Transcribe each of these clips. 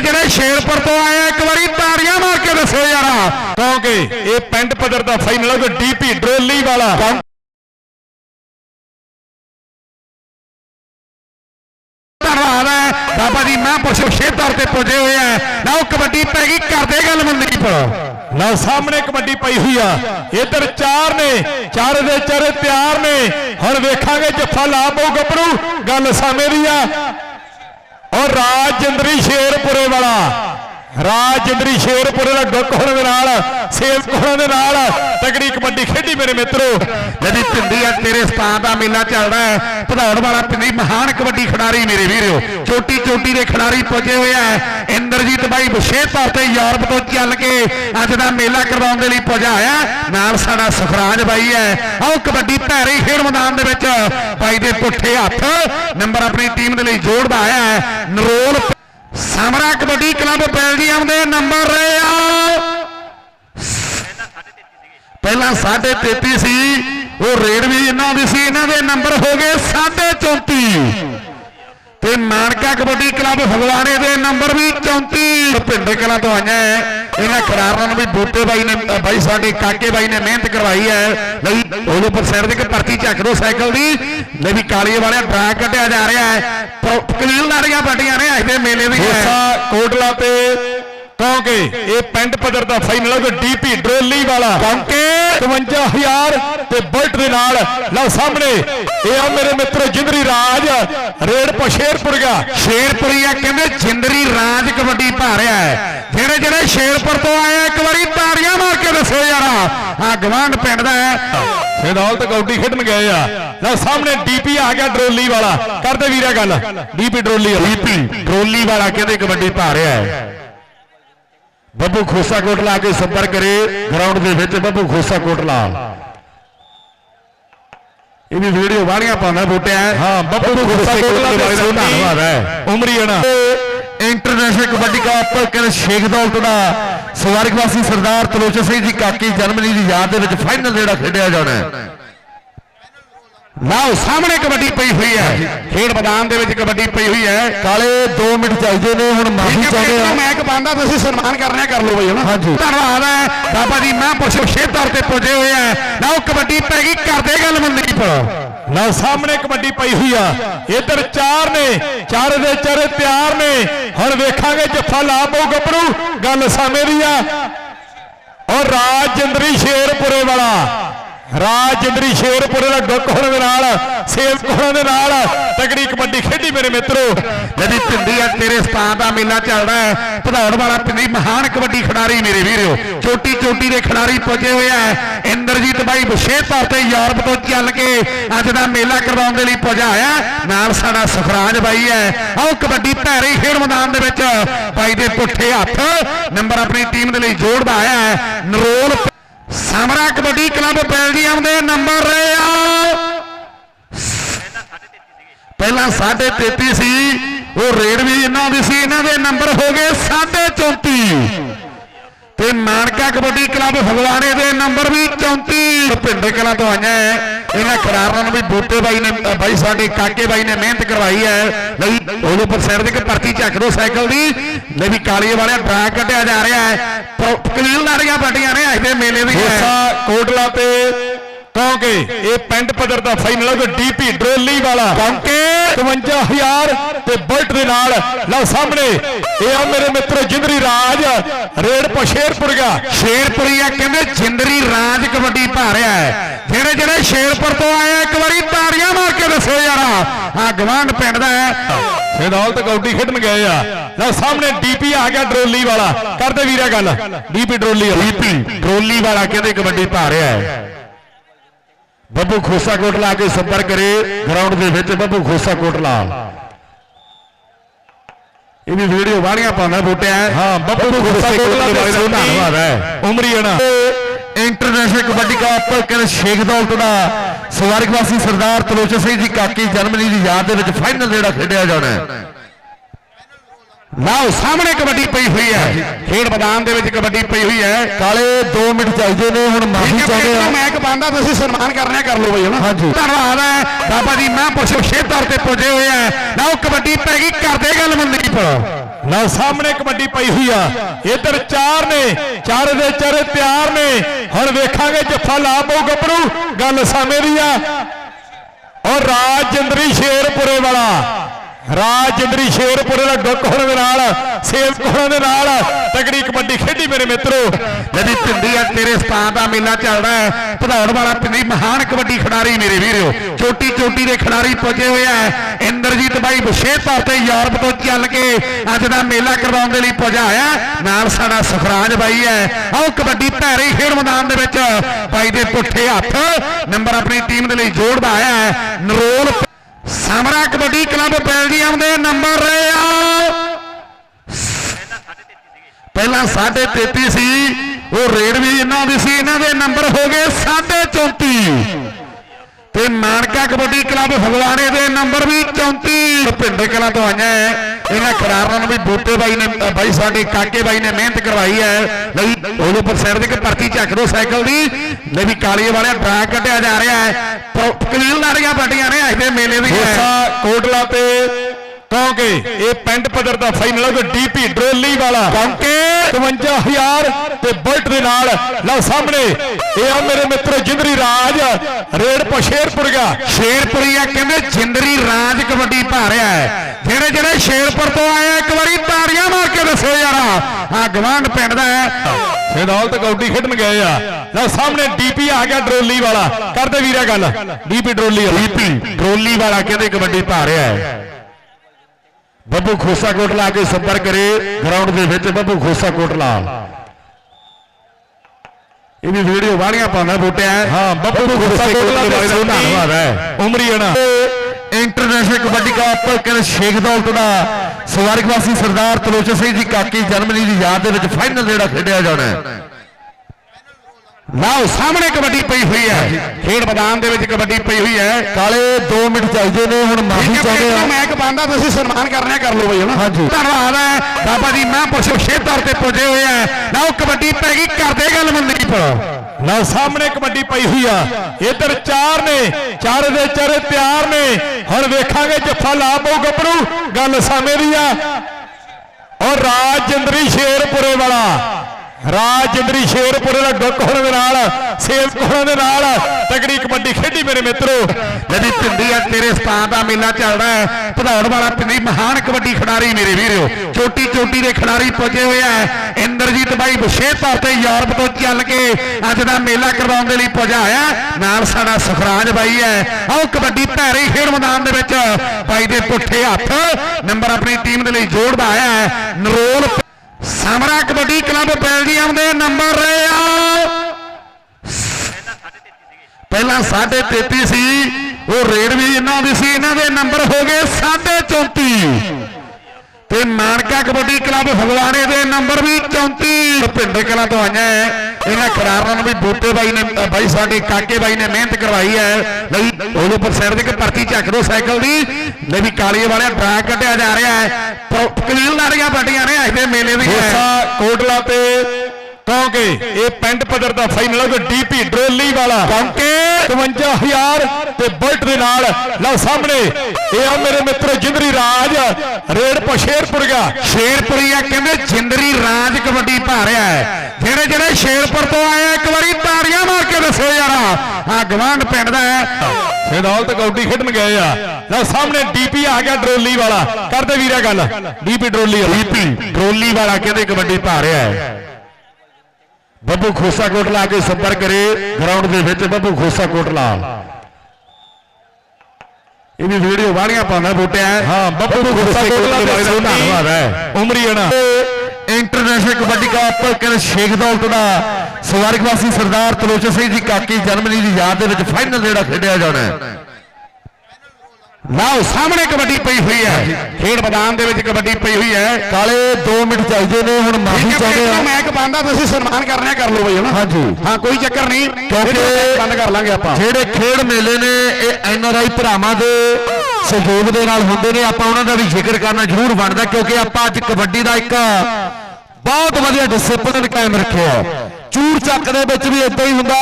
ਜਿਹੜੇ ਜਿਹੜੇ ਸ਼ੇਰਪੁਰ ਤੋਂ ਆਏ ਇੱਕ ਵਾਰੀ ਤਾੜੀਆਂ ਮਾਰ ਕੇ ਦੱਸੋ ਯਾਰਾ। ਕਿਉਂਕਿ ਇਹ ਪਿੰਡ ਪੱਧਰ ਦਾ ਫਾਈਨਲ ਹੈ, ਡੀਪੀ ਡਰੋਲੀ ਵਾਲਾ। ਧੰਨਵਾਦ ਹੈ। ਬਾਬਾ ਜੀ ਮਹਾਂਪੁਰਸ਼ ਵਿਸ਼ੇਸ਼ ਤੌਰ ਤੇ ਪੁੱਜੇ ਹੋਏ ਆ। ਨਾ ਉਹ ਕਬੱਡੀ ਪੈ ਗਈ, ਕਰਦੇ ਗੱਲ ਮਨਦੀਪ ਲਓ, ਸਾਹਮਣੇ ਕਬੱਡੀ ਪਈ ਹੋਈ ਆ। ਇੱਧਰ ਚਾਰ ਨੇ, ਚਾਰੇ ਦੇ ਚਾਰੇ ਤਿਆਰ ਨੇ। ਹੁਣ ਵੇਖਾਂਗੇ ਜੱਫਾ ਲਾ ਪਊ ਗੱਭਰੂ। ਗੱਲ ਸਮੇਂ ਦੀ ਆ। ਔਰ ਰਾਜਿੰਦਰੀ ਸ਼ੇਰਪੁਰੇ ਵਾਲਾ। ਰਾਜਿੰਦਰੀ ਸ਼ੇਰਪੁਰੇ ਦਾ ਡੁੱਕ ਹੋਣ ਦੇ ਨਾਲ, ਸੇਵਕ ਹੋਣ ਦੇ ਨਾਲ ਤਗੜੀ ਕਬੱਡੀ ਖੇਡੀ ਮੇਰੇ ਮਿੱਤਰੋ। ਜਦੀ ਪਿੰਡੀ ਆ, ਤੇਰੇ ਸਥਾਨ ਦਾ ਮੇਲਾ ਚੱਲਦਾ ਹੈ। ਭਦੌੜ ਵਾਲਾ ਪਿੰਡੀ, ਮਹਾਨ ਕਬੱਡੀ ਖਿਡਾਰੀ ਮੇਰੇ ਵੀਰੋ। ਚੋਟੀ ਚੋਟੀ ਦੇ ਖਿਡਾਰੀ ਪੁੱਜੇ ਹੋਏ ਆ। ਇੰਦਰਜੀਤ ਬਾਈ ਵਿਸ਼ੇਸ਼ ਤੌਰ ਤੇ ਯੂਰਪ ਤੋਂ ਚੱਲ ਕੇ ਅੱਜ ਦਾ ਮੇਲਾ ਕਰਵਾਉਣ ਦੇ ਲਈ ਪੁੱਜਾ ਆਇਆ ਨਾਲ ਸਾਡਾ ਸੁਖਰਾਜ ਬਾਈ ਹੈ। ਆਓ ਕਬੱਡੀ ਭੈਰੀ ਖੇਡ ਮੈਦਾਨ ਦੇ ਵਿੱਚ ਬਾਈ ਦੇ ਪੁੱਠੇ ਹੱਥ ਨੰਬਰ ਆਪਣੀ ਟੀਮ ਦੇ ਲਈ ਜੋੜਦਾ ਆਇਆ ਹੈ। ਨਰੋਲ ਸਮਰਾ ਕਬੱਡੀ ਕਲੱਬ ਬੈਲਜੀਅਮ ਦੇ ਨੰਬਰ ਰਹੇ ਆ। ਪਹਿਲਾਂ 33 ਸੀ, ਉਹ ਰੇਡ ਵੀ ਇਹਨਾਂ ਦੀ ਸੀ, ਇਹਨਾਂ ਦੇ ਨੰਬਰ ਹੋ ਗਏ 34 ਤੇ ਮਾਨਕਾ ਕਬੱਡੀ ਕਲੱਬ ਫਗਵਾੜੇ ਦੇ ਨੰਬਰ ਵੀ 34 ਪਿੰਡੇ ਕਲਾਂ ਤੋਂ ਆਈਆਂ ਹੈ। ਇਹਨਾਂ ਖਿਡਾਰੀਆਂ ਨੂੰ ਵੀ ਬੂਟੇ ਬਾਈ ਨੇ ਬਾਈ ਸਾਡੇ ਕਾਕੇ ਬਾਈ ਨੇ ਮਿਹਨਤ ਕਰਵਾਈ ਹੈ। ਲਈ ਉਹਦੇ ਉੱਪਰ ਸਾਈਡ ਦੇ ਕੇ ਪਰਚੀ ਚੱਕ ਦੋ ਸਾਈਕਲ ਦੀ। ਲੈ ਵੀ ਕਾਲੀਏ ਵਾਲਿਆ ਡਰਾ ਕੱਢਿਆ ਜਾ ਰਿਹਾ ਹੈ। ਕਲੀਲਦਾਰੀਆਂ ਵੱਡੀਆਂ ਨੇ ਅੱਜ ਦੇ ਮੇਲੇ ਦੀ ਹੈ। ਕੋਟਲਾ ਤੇ ਕਿਉਂਕਿ ਇਹ ਪਿੰਡ ਪੱਧਰ ਦਾ ਫਾਈਨਲ ਹੈ ਡੀਪੀ ਡਰੋਲੀ ਵਾਲਾ। ਕਿਉਂਕਿ 51000 ਤੇ ਬੁਲਟ ਦੇ ਨਾਲ ਲਓ ਸਾਹਮਣੇ ਇਹ ਆ ਮੇਰੇ ਮਿੱਤਰ ਜਿੰਦਰੀ ਰਾਜ ਰੇਡ ਪਸ਼ੇਰਪੁਰ ਗਿਆ। ਸ਼ੇਰਪੁਰੀਆ ਕਹਿੰਦੇ ਜਿੰਦਰੀ ਰਾਜ ਕਬੱਡੀ ਪਾ ਰਿਹਾ ਹੈ। ਜਿਹੜੇ ਜਿਹੜੇ ਸ਼ੇਰਪੁਰ ਤੋਂ ਆਏ ਆ, ਇੱਕ ਵਾਰੀ ਤਾੜੀਆਂ ਮਾਰ ਕੇ ਦੱਸੋ ਯਾਰਾ। ਆ ਗਵਾਂਡ ਪਿੰਡ ਦਾ ਹੈ। ਫਿਦੌਲਤ ਕੌਡੀ ਖੇਡਣ ਗਏ ਆ। ਲਓ ਸਾਹਮਣੇ ਡੀਪੀ ਆ ਗਿਆ ਡਰੋਲੀ ਵਾਲਾ। ਕਰਦੇ ਵੀਰਾ ਗੱਲ। ਡੀਪੀ ਡਰੋਲੀ ਵਾਲਾ। ਡੀਪੀ ਡਰੋਲੀ ਵਾਲਾ ਕਹਿੰਦੇ ਕਬੱਡੀ ਪਾ ਰਿਹਾ ਹੈ। ਬੱਬੂ ਖੋਸਾ ਕੋਟਲਾ ਕੇ ਸੰਪਰਕ ਕਰੇ ਗਰਾਊਂਡ ਦੇ ਵਿੱਚ ਬੱਬੂ ਖੋਸਾ ਕੋਟਲਾ ਇਹ ਵੀ ਵੀਡੀਓ ਵਾਲੀਆਂ ਪਾਉਂਦਾ ਬੂਟਿਆ ਹਾਂ ਬੱਬੂ ਗੁੱਸਾ ਕੋਟਲਾ ਦੇ ਧੰਨਵਾਦ ਹੈ। ਉਮਰੀਆਣਾ ਇੰਟਰਨੈਸ਼ਨਲ ਕਬੱਡੀ ਕੱਪ ਕਹਿੰਦੇ ਸ਼ੇਖ ਦੌਲਤ ਦਾ ਸਵਰਗਵਾਸੀ ਸਰਦਾਰ ਤਲੋਚਨ ਸਿੰਘ ਜੀ ਕਾਕੀ ਜਨਮਨੀ ਦੀ ਯਾਦ ਦੇ ਵਿੱਚ ਫਾਈਨਲ ਜਿਹੜਾ ਖੇਡਿਆ ਜਾਣਾ ਹੈ। ਲਓ ਸਾਹਮਣੇ ਕਬੱਡੀ ਪਈ ਹੋਈ ਹੈ। ਖੇਡ ਮੈਦਾਨ ਦੇ ਵਿੱਚ ਕਬੱਡੀ ਪਈ ਹੋਈ ਹੈ। ਕਾਲੇ 2 ਮਿੰਟ ਚਾਹੀਦੇ ਨੇ ਹੁਣ ਮਾਫੀ ਚਾਹੁੰਦੇ ਆ। ਮੈਂ ਇੱਕ ਬੰਦਾ ਤੁਸੀਂ ਸਨਮਾਨ ਕਰਨਾ ਕਰ ਲਓ ਬਈ ਹਾਂਜੀ। ਧੰਨਵਾਦ ਹੈ। ਬਾਬਾ ਜੀ ਮਹਾਂਪੁਰਸ਼ ਵਿਸ਼ੇਸ਼ ਤੌਰ ਤੇ ਪੁੱਜੇ ਹੋਏ ਆ। ਨਾ ਉਹ ਕਬੱਡੀ ਪੈ ਗਈ ਕਰਦੇ ਗੱਲ ਮਨਦੀਪ। ਲਓ ਸਾਹਮਣੇ ਕਬੱਡੀ ਪਈ ਹੋਈ ਆ। ਇੱਧਰ ਚਾਰ ਨੇ ਚਾਰੇ ਦੇ ਚਾਰੇ ਤਿਆਰ ਨੇ। ਹੁਣ ਵੇਖਾਂਗੇ ਜੱਫਾ ਲਾ ਪਊ ਗੱਭਰੂ ਗੱਲ ਸਮੇਂ ਦੀ ਆ। ਔਰ ਰਾਜਿੰਦਰੀ ਸ਼ੇਰਪੁਰੇ ਵਾਲਾ। ਰਾਜਿੰਦਰੀ ਸ਼ੇਰਪੁਰੇ ਦਾ ਡੁੱਕ ਹੋਣ ਦੇ ਨਾਲ, ਸੇਵਕ ਹੋਣ ਦੇ ਨਾਲ ਤਗੜੀ ਕਬੱਡੀ ਖੇਡੀ ਮੇਰੇ ਮਿੱਤਰੋ। ਜਦੀ ਪਿੰਡੀ ਆ, ਤੇਰੇ ਸਥਾਨ ਦਾ ਮੇਲਾ ਚੱਲਦਾ ਹੈ। ਭਦੌੜ ਵਾਲਾ ਪਿੰਡੀ ਮਹਾਨ ਕਬੱਡੀ ਖਿਡਾਰੀ ਮੇਰੇ ਵੀਰੋ। ਚੋਟੀ ਚੋਟੀ ਦੇ ਖਿਡਾਰੀ ਪੁੱਜੇ ਹੋਏ ਆ। ਇੰਦਰਜੀਤ ਬਾਈ ਵਿਸ਼ੇਸ਼ ਤੌਰ ਤੇ ਯੂਰਪ ਤੋਂ ਚੱਲ ਕੇ ਅੱਜ ਦਾ ਮੇਲਾ ਕਰਵਾਉਣ ਦੇ ਲਈ ਪੁੱਜਾ ਹੋਇਆ ਨਾਲ ਸਾਡਾ ਸੁਖਰਾਜ ਬਾਈ ਹੈ। ਆਓ ਕਬੱਡੀ ਭੈਰੀ ਖੇਡ ਮੈਦਾਨ ਦੇ ਵਿੱਚ ਬਾਈ ਦੇ ਪੁੱਠੇ ਹੱਥ ਨੰਬਰ ਆਪਣੀ ਟੀਮ ਦੇ ਲਈ ਜੋੜਦਾ ਆਇਆ ਨਰੋਲ ਸਮਰਾ ਕਬੱਡੀ ਕਲੱਬ ਬੈਲਜੀਅਮ ਦੇ ਨੰਬਰ ਰਹੇ ਆ। ਪਹਿਲਾਂ 33 ਸੀ, ਉਹ ਰੇਡ ਵੀ ਇਹਨਾਂ ਦੀ ਸੀ, ਇਹਨਾਂ ਦੇ ਨੰਬਰ ਹੋ ਗਏ 34 ਤੇ ਨਾਨਕਾ ਕਬੱਡੀ ਕਲੱਬ ਫਗਵਾੜੇ ਦੇ ਨੰਬਰ ਵੀ 34 ਭਿੰਡੇ ਕਲਾਂ ਤੋਂ ਆਈਆਂ ਹੈ ਇਹਨਾਂ ਖਰਾਰਾਂ ਨੂੰ ਵੀ ਬੂਟੇ ਬਾਈ ਨੇ ਬਾਈ ਸਾਡੇ ਕਾਕੇ ਬਾਈ ਨੇ ਮਿਹਨਤ ਕਰਵਾਈ ਹੈ। ਲਈ ਉਹਦੇ ਉੱਪਰ ਸਾਈਡ ਦੇ ਕੇ ਪਰਚੀ ਚੱਕ ਦੋ ਸਾਈਕਲ ਦੀ। ਲੈ ਵੀ ਕਾਲੀਏ ਵਾਲਿਆ ਡਰਾ ਕੱਢਿਆ ਜਾ ਰਿਹਾ ਹੈ। ਕਲੀਲਦਾਰੀਆਂ ਵੱਡੀਆਂ ਨੇ, ਅੱਜ ਦੇ ਮੇਲੇ ਦੀ ਕੋਟਲਾ ਤੇ ਕਿਉਂਕਿ ਇਹ ਪਿੰਡ ਪੱਧਰ ਦਾ ਫਾਈਨਲ ਹੈ ਡੀਪੀ ਡਰੋਲੀ ਵਾਲਾ। ਕਿਉਂਕਿ 51000 ਤੇ ਬੁਲਟ ਦੇ ਨਾਲ ਲਓ ਸਾਹਮਣੇ ਇਹ ਆ ਮੇਰੇ ਮਿੱਤਰ ਜਿੰਦਰੀ ਰਾਜ ਰੇਡ ਪਸ਼ੇਰਪੁਰ ਗਿਆ। ਸ਼ੇਰਪੁਰੀਆ ਕਹਿੰਦੇ ਜਿੰਦਰੀ ਰਾਜ ਕਬੱਡੀ ਪਾ ਰਿਹਾ ਹੈ। ਜਿਹੜੇ ਜਿਹੜੇ ਸ਼ੇਰਪੁਰ ਤੋਂ ਆਏ ਆ, ਇੱਕ ਵਾਰੀ ਤਾੜੀਆਂ ਮਾਰ ਕੇ ਦੱਸੋ ਯਾਰਾ। ਆ ਗਵਾਂਡ ਪਿੰਡ ਦਾ ਹੈ। ਫਿਦੌਲਤ ਕੌਡੀ ਖੇਡਣ ਗਏ ਆ। ਲਓ ਸਾਹਮਣੇ ਡੀਪੀ ਆ ਗਿਆ ਡਰੋਲੀ ਵਾਲਾ। ਕਰਦੇ ਵੀਰਾ ਗੱਲ। ਡੀਪੀ ਡਰੋਲੀ ਵਾਲਾ। ਡੀਪੀ ਟਰੋਲੀ ਵਾਲਾ ਕਹਿੰਦੇ ਕਬੱਡੀ ਪਾ ਰਿਹਾ ਹੈ। ਬੱਬੂ ਖੋਸਾ ਕੋਟਲਾ ਆ ਕੇ ਸੰਪਰਕ ਕਰੇ ਗਰਾਊਂਡ ਦੇ ਵਿੱਚ ਬੱਬੂ ਖੋਸਾ ਕੋਟਲਾ ਇਹ ਵੀ ਵੀਡੀਓ ਵਾਲੀਆਂ ਪਾਉਂਦਾ ਬੂਟਿਆ ਹਾਂ ਬੱਬੂ ਗੁੱਸਾ ਕੋਟਲਾ ਸੋਨੀ ਧੰਨਵਾਦ ਹੈ। ਉਮਰੀਆਣਾ ਇੰਟਰਨੈਸ਼ਨਲ ਕਬੱਡੀ ਕੱਪ ਕਹਿੰਦੇ ਸ਼ੇਖ ਦੌਲਤ ਦਾ। ਸਵਰਗਵਾਸੀ ਸਰਦਾਰ ਤਲੋਚਨ ਸਿੰਘ ਜੀ ਕਾਕੀ ਜਨਮਨੀ ਦੀ ਯਾਦ ਦੇ ਵਿੱਚ ਫਾਈਨਲ ਜਿਹੜਾ ਖੇਡਿਆ ਜਾਣਾ ਹੈ। ਲਓ ਸਾਹਮਣੇ ਕਬੱਡੀ ਪਈ ਹੋਈ ਹੈ। ਖੇਡ ਮੈਦਾਨ ਦੇ ਵਿੱਚ ਕਬੱਡੀ ਪਈ ਹੋਈ ਹੈ। ਕਾਲੇ 2 ਮਿੰਟ ਚਾਹੀਦੇ ਨੇ ਹੁਣ ਮਾਫੀ ਚਾਹੁੰਦੇ ਆ। ਮੈਂ ਇੱਕ ਬੰਦਾ ਤੁਸੀਂ ਸਨਮਾਨ ਕਰਨਾ ਕਰ ਲਓ ਬਈ ਹਾਂਜੀ। ਧੰਨਵਾਦ ਹੈ। ਬਾਬਾ ਜੀ ਮਹਾਂਪੁਰਸ਼ ਵਿਸ਼ੇਸ਼ ਤੌਰ ਤੇ ਪੁੱਜੇ ਹੋਏ ਆ। ਉਹ ਕਬੱਡੀ ਪੈ ਗਈ ਕਰਦੇ ਗੱਲ ਮਨਦੀਪ ਲਓ ਸਾਹਮਣੇ ਕਬੱਡੀ ਪਈ ਹੋਈ ਆ। ਇੱਧਰ ਚਾਰ ਨੇ ਚਾਰੇ ਦੇ ਚਾਰੇ ਤਿਆਰ ਨੇ। ਹੁਣ ਵੇਖਾਂਗੇ ਜੱਫਾ ਲਾ ਪਊ ਗੱਭਰੂ। ਗੱਲ ਸਮੇਂ ਦੀ ਆ। ਔਰ ਰਾਜਿੰਦਰੀ ਸ਼ੇਰਪੁਰੇ ਵਾਲਾ। ਰਾਜਿੰਦਰੀ ਸ਼ੇਰਪੁਰੇ ਦਾ ਡੁੱਕ ਹੋਣ ਦੇ ਨਾਲ ਸੇਵਕ ਹੋਣ ਦੇ ਨਾਲ ਤਗੜੀ ਕਬੱਡੀ ਖੇਡੀ ਮੇਰੇ ਮਿੱਤਰੋ। ਜਿਹੜੀ ਪਿੰਡੀ ਆ, ਤੇਰੇ ਸਥਾਨ ਦਾ ਮੇਲਾ ਚੱਲਦਾ ਹੈ। ਭਦੌੜ ਵਾਲਾ ਪਿੰਡੀ, ਮਹਾਨ ਕਬੱਡੀ ਖਿਡਾਰੀ ਮੇਰੇ ਵੀਰੋ। ਚੋਟੀ ਚੋਟੀ ਦੇ ਖਿਡਾਰੀ ਪੁੱਜੇ ਹੋਏ ਆ। ਇੰਦਰਜੀਤ ਬਾਈ ਵਿਸ਼ੇਸ਼ ਤੌਰ ਤੇ ਯੂਰਪ ਤੋਂ ਚੱਲ ਕੇ ਅੱਜ ਦਾ ਮੇਲਾ ਕਰਵਾਉਣ ਦੇ ਲਈ ਪੁੱਜਾ ਆਇਆ। ਨਾਲ ਸਾਡਾ ਸੁਖਰਾਜ ਬਾਈ ਹੈ। ਆਓ ਕਬੱਡੀ ਭੈਰੀ ਖੇਡ ਮੈਦਾਨ ਦੇ ਵਿੱਚ ਬਾਈ ਦੇ ਪੁੱਠੇ ਹੱਥ ਨੰਬਰ ਆਪਣੀ ਟੀਮ ਦੇ ਲਈ ਜੋੜਦਾ ਆਇਆ ਹੈ। ਨਰੋਲ ਸਮਰਾ ਕਬੱਡੀ ਕਲੱਬ ਬੈਲਜੀਅਮ ਦੇ ਨੰਬਰ ਰਹੇ ਆ। ਪਹਿਲਾਂ 33 ਸੀ, ਉਹ ਰੇਡ ਵੀ ਇਹਨਾਂ ਦੀ ਸੀ, ਇਹਨਾਂ ਦੇ ਨੰਬਰ ਹੋ ਗਏ 34 ਤੇ ਨਾਨਕਾ ਕਬੱਡੀ ਕਲੱਬ ਫਗਵਾੜੇ ਦੇ ਨੰਬਰ ਵੀ 34 ਭਿੰਡੇ ਕਲਾਂ ਤੋਂ ਆਈਆਂ ਹੈ ਇਹਨਾਂ ਖਿਡਾਰੀਆਂ ਨੂੰ ਵੀ ਬੂਟੇ ਬਾਈ ਨੇ ਬਾਈ ਸਾਡੇ ਕਾਕੇ ਬਾਈ ਨੇ ਮਿਹਨਤ ਕਰਵਾਈ ਹੈ। ਲਈ ਉਹਦੇ ਉੱਪਰ ਸਾਈਡ ਦੇ ਕੇ ਪਰਚੀ ਚੱਕ ਦੋ ਸਾਈਕਲ ਦੀ। ਲੈ ਵੀ ਕਾਲੀਏ ਵਾਲਿਆ ਡਰਾ ਕੱਢਿਆ ਜਾ ਰਿਹਾ ਹੈ। ਕਬੀਲਦਾਰੀਆਂ ਵੱਡੀਆਂ ਨੇ ਅੱਜ ਦੇ ਮੇਲੇ ਦੀ ਹੈ। ਹੋਸਾ ਕੋਟਲਾ ਤੇ ਕਿਉਂਕਿ ਇਹ ਪਿੰਡ ਪੱਧਰ ਦਾ ਫਾਈਨਲ ਹੈ ਡੀਪੀ ਡਰੋਲੀ ਵਾਲਾ। ਕਿਉਂਕਿ 51000 ਤੇ ਬੁਲਟ ਦੇ ਨਾਲ ਲਓ ਸਾਹਮਣੇ ਇਹ ਆ ਮੇਰੇ ਮਿੱਤਰੋ ਜਿੰਦਰੀ ਰਾਜ ਰੇਡ ਪਸ਼ੇਰਪੁਰ ਗਿਆ। ਸ਼ੇਰਪੁਰੀਆ ਕਹਿੰਦੇ ਜਿੰਦਰੀ ਰਾਜ ਕਬੱਡੀ ਪਾ ਰਿਹਾ ਹੈ। ਜਿਹੜੇ ਜਿਹੜੇ ਸ਼ੇਰਪੁਰ ਤੋਂ ਆਏ ਇੱਕ ਵਾਰੀ ਤਾੜੀਆਂ ਮਾਰ ਕੇ ਦੱਸੋ ਯਾਰ। ਆ ਗਵਾਂਡ ਪਿੰਡ ਦਾ ਹੈ। ਫਿਦੌਲਤ ਕੌਡੀ ਖੇਡਣ ਗਏ ਆ। ਲਓ ਸਾਹਮਣੇ ਡੀਪੀ ਆ ਗਿਆ ਡਰੋਲੀ ਵਾਲਾ। ਕਰਦੇ ਵੀਰਾ ਗੱਲ। ਡੀਪੀ ਡਰੋਲੀ ਵਾਲਾ। ਡੀਪੀ ਟਰੋਲੀ ਵਾਲਾ ਕਹਿੰਦੇ ਕਬੱਡੀ ਪਾ ਰਿਹਾ ਹੈ। ਬੱਬੂ ਖੋਸਾ ਕੋਟਲਾ ਕੇ ਸੰਪਰਕ ਕਰੇ ਗਰਾਊਂਡ ਦੇ ਵਿੱਚ ਬੱਬੂ ਖੋਸਾ ਕੋਟਲਾ ਇਹ ਵੀ ਵੀਡੀਓ ਵਾਲੀਆਂ ਪਾਉਂਦਾ ਬੂਟਿਆ। ਹਾਂ ਬੱਬੂ ਗੁੱਸਾ ਕੋਟਲਾ ਦੇ ਧੰਨਵਾਦ ਹੈ। ਉਮਰੀਆਣਾ ਇੰਟਰਨੈਸ਼ਨਲ ਕਬੱਡੀ ਕੱਪ ਕਹਿੰਦੇ ਸ਼ੇਖ ਦੌਲਤ ਦਾ ਸਵਰਗਵਾਸੀ ਸਰਦਾਰ ਤਲੋਚਨ ਸਿੰਘ ਜੀ ਕਾਕੀ ਜਨਮਦੀ ਦੀ ਯਾਦ ਦੇ ਵਿੱਚ ਫਾਈਨਲ ਜਿਹੜਾ ਖੇਡਿਆ ਜਾਣਾ ਹੈ। ਲਓ ਸਾਹਮਣੇ ਕਬੱਡੀ ਪਈ ਹੋਈ ਹੈ। ਖੇਡ ਮੈਦਾਨ ਦੇ ਵਿੱਚ ਕਬੱਡੀ ਪਈ ਹੋਈ ਹੈ। ਕਾਲੇ 2 ਮਿੰਟ ਚਾਹੀਦੇ ਨੇ ਹੁਣ ਮਾਫੀ ਚਾਹੁੰਦੇ ਆ। ਮੈਂ ਇੱਕ ਬੰਦਾ ਤੁਸੀਂ ਸਨਮਾਨ ਕਰਨਾ ਕਰ ਲਓ ਬਈ ਹਾਂਜੀ। ਧੰਨਵਾਦ ਹੈ। ਬਾਬਾ ਜੀ ਮਹਾਂਪੁਰਸ਼ ਵਿਸ਼ੇਸ਼ ਤੌਰ ਤੇ ਪੁੱਜੇ ਹੋਏ ਆ। ਲਓ ਕਬੱਡੀ ਪੈ ਗਈ ਕਰਦੇ ਗੱਲ ਮੰਦੀ ਪਰ। ਲਓ ਸਾਹਮਣੇ ਕਬੱਡੀ ਪਈ ਹੋਈ ਆ। ਇੱਧਰ ਚਾਰ ਨੇ, ਚਾਰੇ ਦੇ ਚਾਰੇ ਤਿਆਰ ਨੇ। ਹੁਣ ਵੇਖਾਂਗੇ ਜੱਫਾ ਲਾ ਪਊ ਗੱਭਰੂ, ਗੱਲ ਸਮੇਂ ਦੀ ਆ। ਔਰ ਰਾਜਿੰਦਰੀ ਸ਼ੇਰਪੁਰੇ ਵਾਲਾ। ਰਾਜਿੰਦਰੀ ਸ਼ੇਰਪੁਰੇ ਦਾ ਡੁੱਕ ਹੋਣ ਦੇ ਨਾਲ, ਸੇਵਕ ਹੋਣ ਦੇ ਨਾਲ ਤਗੜੀ ਕਬੱਡੀ ਖੇਡੀ ਮੇਰੇ ਮਿੱਤਰੋ। ਜਦੀ ਪਿੰਡੀ ਆ, ਤੇਰੇ ਸਥਾਨ ਦਾ ਮੇਲਾ ਚੱਲਦਾ ਹੈ। ਭਦੌੜ ਵਾਲਾ ਪਿੰਡੀ, ਮਹਾਨ ਕਬੱਡੀ ਖਿਡਾਰੀ ਮੇਰੇ ਵੀਰੋ। ਚੋਟੀ ਚੋਟੀ ਦੇ ਖਿਡਾਰੀ ਪੁੱਜੇ ਹੋਏ ਆ। ਇੰਦਰਜੀਤ ਬਾਈ ਵਿਸ਼ੇਸ਼ ਤੌਰ ਤੇ ਯੂਰਪ ਤੋਂ ਚੱਲ ਕੇ ਅੱਜ ਦਾ ਮੇਲਾ ਕਰਵਾਉਣ ਦੇ ਲਈ ਪੁੱਜਾ ਆਇਆ। ਨਾਲ ਸਾਡਾ ਸੁਖਰਾਜ ਬਾਈ ਹੈ। ਆਓ ਕਬੱਡੀ ਭੈਰੀ ਖੇਡ ਮੈਦਾਨ ਦੇ ਵਿੱਚ। ਬਾਈ ਦੇ ਪੁੱਠੇ ਹੱਥ, ਨੰਬਰ ਆਪਣੀ ਟੀਮ ਦੇ ਲਈ ਜੋੜਦਾ ਆਇਆ ਹੈ। ਨਰੋਲ ਸਮਰਾ ਕਬੱਡੀ ਕਲੱਬ ਬੈਲਜੀਅਮ ਦੇ ਨੰਬਰ ਰਹੇ ਆ। ਪਹਿਲਾਂ 33 ਸੀ, ਉਹ ਰੇਡ ਵੀ ਇਹਨਾਂ ਦੀ ਸੀ, ਇਹਨਾਂ ਦੇ ਨੰਬਰ ਹੋ ਗਏ 34 ਤੇ ਨਾਨਕਾ ਕਬੱਡੀ ਕਲੱਬ ਫਗਵਾੜੇ ਦੇ ਨੰਬਰ ਵੀ 34 ਭਿੰਡੇ ਕਲਾਂ ਤੋਂ ਆਈਆਂ ਹੈ ਇਹਨਾਂ ਖਿਡਾਰੀਆਂ ਨੂੰ ਵੀ ਬੂਟੇ ਬਾਈ ਨੇ ਬਾਈ ਸਾਡੇ ਕਾਕੇ ਬਾਈ ਨੇ ਮਿਹਨਤ ਕਰਵਾਈ ਹੈ। ਲਈ ਉਹਦੇ ਉੱਪਰ ਸਾਈਡ ਦੇ ਕੇ ਪਰਚੀ ਚੱਕ ਦੋ ਸਾਈਕਲ ਦੀ। ਲੈ ਵੀ ਕਾਲੀਏ ਵਾਲਿਆ ਡਰਾ ਕੱਢਿਆ ਜਾ ਰਿਹਾ ਹੈ। ਕਬੀਲਦਾਰੀਆਂ ਵੱਡੀਆਂ ਨੇ ਅੱਜ ਦੇ ਮੇਲੇ ਦੀ ਕੋਟਲਾ ਤੇ ਕਿਉਂਕਿ ਇਹ ਪਿੰਡ ਪੱਧਰ ਦਾ ਫਾਈਨਲ ਹੈ ਡੀਪੀ ਡਰੋਲੀ ਵਾਲਾ। ਕਿਉਂਕਿ 51000 ਤੇ ਬੁਲਟ ਦੇ ਨਾਲ। ਲਓ ਸਾਹਮਣੇ ਇਹ ਆ ਮੇਰੇ ਮਿੱਤਰੋ ਜਿੰਦਰੀ ਰਾਜ। ਰੇਡ ਪਸ਼ੇਰਪੁਰ ਗਿਆ। ਸ਼ੇਰਪੁਰੀਆ ਕਹਿੰਦੇ ਜਿੰਦਰੀ ਰਾਜ ਕਬੱਡੀ ਪਾ ਰਿਹਾ ਹੈ। ਜਿਹੜੇ ਜਿਹੜੇ ਸ਼ੇਰਪੁਰ ਤੋਂ ਆਏ ਆ, ਇੱਕ ਵਾਰੀ ਤਾੜੀਆਂ ਮਾਰ ਕੇ ਦੱਸੋ ਯਾਰ। ਆ ਗਵਾਂਡ ਪਿੰਡ ਦਾ ਹੈ। ਫਿਦੌਲਤ ਕੌਡੀ ਖੇਡਣ ਗਏ ਆ। ਲਓ ਸਾਹਮਣੇ ਡੀਪੀ ਆ ਗਿਆ ਡਰੋਲੀ ਵਾਲਾ। ਕਰਦੇ ਵੀਰਾ ਗੱਲ। ਡੀਪੀ ਡਰੋਲੀ ਵਾਲਾ। ਡੀਪੀ ਟਰੋਲੀ ਵਾਲਾ ਕਹਿੰਦੇ ਕਬੱਡੀ ਪਾ ਰਿਹਾ ਹੈ। ਬੱਬੂ ਖੋਸਾ ਕੋਟਲਾ ਕੇ ਸੰਪਰਕ ਕਰੇ ਗਰਾਊਂਡ ਦੇ ਵਿੱਚ ਬੱਬੂ ਖੋਸਾ ਕੋਟਲਾ ਇਹ ਵੀ ਵੀਡੀਓ ਵਾਲੀਆਂ ਪਾਉਂਦਾ ਬੂਟਿਆ ਹਾਂ। ਬੱਬੂ ਗੁੱਸਾ ਕੋਟਲਾ ਦੇ ਧੰਨਵਾਦ ਹੈ। ਉਮਰੀਆਣਾ ਇੰਟਰਨੈਸ਼ਨਲ ਕਬੱਡੀ ਕੱਪ ਕਹਿੰਦੇ ਸ਼ੇਖ ਦੌਲਤ ਦਾ ਸਵਰਗਵਾਸੀ ਸਰਦਾਰ ਤਲੋਚਨ ਸਿੰਘ ਜੀ ਕਾਕੀ ਜਨਮਦੀ ਦੀ ਯਾਦ ਦੇ ਵਿੱਚ ਫਾਈਨਲ ਜਿਹੜਾ ਖੇਡਿਆ ਜਾਣਾ ਹੈ। ਲਓ ਸਾਹਮਣੇ ਕਬੱਡੀ ਪਈ ਹੋਈ ਹੈ। ਖੇਡ ਮੈਦਾਨ ਦੇ ਵਿੱਚ ਕਬੱਡੀ ਪਈ ਹੋਈ ਹੈ। ਕਾਲੇ 2 ਮਿੰਟ ਚਾਹੀਦੇ ਨੇ ਹੁਣ ਮਾਫੀ ਚਾਹੁੰਦੇ ਆ। ਮੈਂ ਇੱਕ ਬੰਦਾ ਤੁਸੀਂ ਸਨਮਾਨ ਕਰਨਾ ਕਰ ਲਓ ਬਈ ਹਨਾ ਹਾਂਜੀ। ਹਾਂ ਕੋਈ ਚੱਕਰ ਨਹੀਂ। ਕਿਉਂਕਿ ਬੰਦ ਕਰ ਲਾਂਗੇ ਆਪਾਂ। ਜਿਹੜੇ ਖੇਡ ਮੇਲੇ ਨੇ ਇਹ ਐਨ ਆਰ ਆਈ ਭਰਾਵਾਂ ਦੇ ਸਹਿਯੋਗ ਦੇ ਨਾਲ ਹੁੰਦੇ ਨੇ। ਆਪਾਂ ਉਹਨਾਂ ਦਾ ਵੀ ਜ਼ਿਕਰ ਕਰਨਾ ਜ਼ਰੂਰ ਬਣਦਾ ਕਿਉਂਕਿ ਆਪਾਂ ਅੱਜ ਕਬੱਡੀ ਦਾ ਇੱਕ ਬਹੁਤ ਵਧੀਆ ਡਿਸਪਲਿਨ ਕਾਇਮ ਰੱਖਿਆ। ਚੂਰ ਚੱਕ ਦੇ ਵਿੱਚ ਵੀ ਇਦਾਂ ਹੀ ਹੁੰਦਾ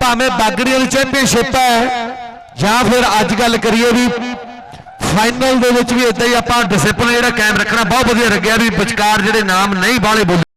ਭਾਵੇਂ ਬਾਗੜੀ ਵਾਲੀ ਚੈਂਪੀਅਨਸ਼ਿਪ ਹੈ ਜਾਂ ਫਿਰ ਅੱਜ ਗੱਲ ਕਰੀਏ ਵੀ ਫਾਈਨਲ ਦੇ ਵਿੱਚ ਵੀ ਇਦਾਂ ਹੀ ਆਪਾਂ ਡਿਸਪਲਿਨ ਜਿਹੜਾ ਕਾਇਮ ਰੱਖਣਾ ਬਹੁਤ ਵਧੀਆ ਲੱਗਿਆ ਵੀ ਵਿਚਕਾਰ ਜਿਹੜੇ ਨਾਮ ਨਹੀਂ ਬਾਲੇ ਬੋਲੇ